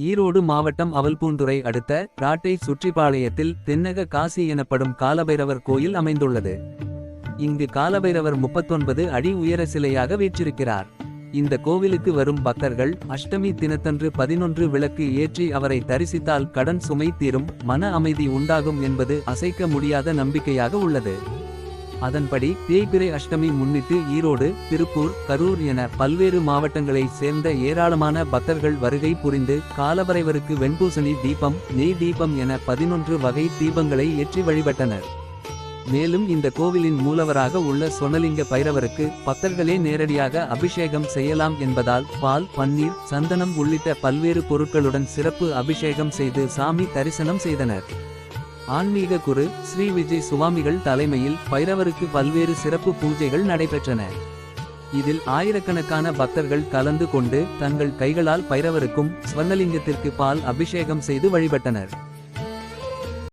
ஈரோடு மாவட்டம் அவல்பூந்துறை அடுத்த ராட்டை சுற்றிப்பாளையத்தில் தென்னக காசி எனப்படும் காலபைரவர் கோயில் அமைந்துள்ளது. இங்கு காலபைரவர் முப்பத்தொன்பது அடி உயர சிலையாக வீற்றிருக்கிறார். இந்த கோவிலுக்கு வரும் பக்தர்கள் அஷ்டமி தினத்தன்று பதினொன்று விளக்கு ஏற்றி அவரை தரிசித்தால் கடன் சுமை தீரும் மன அமைதி உண்டாகும் என்பது அசைக்க முடியாத நம்பிக்கையாக உள்ளது. அதன்படி தேய்பிறை அஷ்டமி முன்னிட்டு ஈரோடு திருப்பூர் கரூர் என பல்வேறு மாவட்டங்களைச் சேர்ந்த ஏராளமான பக்தர்கள் வருகை புரிந்து காலவரைவருக்கு வெண்பூசணி தீபம் நெய் தீபம் என பதினொன்று வகை தீபங்களை ஏற்றி வழிபட்டனர். மேலும் இந்த கோவிலின் மூலவராக உள்ள சொனலிங்க பைரவருக்கு பக்தர்களே நேரடியாக அபிஷேகம் செய்யலாம் என்பதால் பால் பன்னீர் சந்தனம் உள்ளிட்ட பல்வேறு பொருட்களுடன் சிறப்பு அபிஷேகம் செய்து சாமி தரிசனம் செய்தனர். ஆன்மீக குரு ஸ்ரீ விஜய் சுவாமிகள் தலைமையில் பைரவருக்கு பல்வேறு சிறப்பு பூஜைகள் நடைபெற்றன. இதில் ஆயிரக்கணக்கான பக்தர்கள் கலந்து கொண்டு தங்கள் கைகளால் பைரவருக்கும் ஸ்வர்ணலிங்கத்திற்கு பால் அபிஷேகம் செய்து வழிபட்டனர்.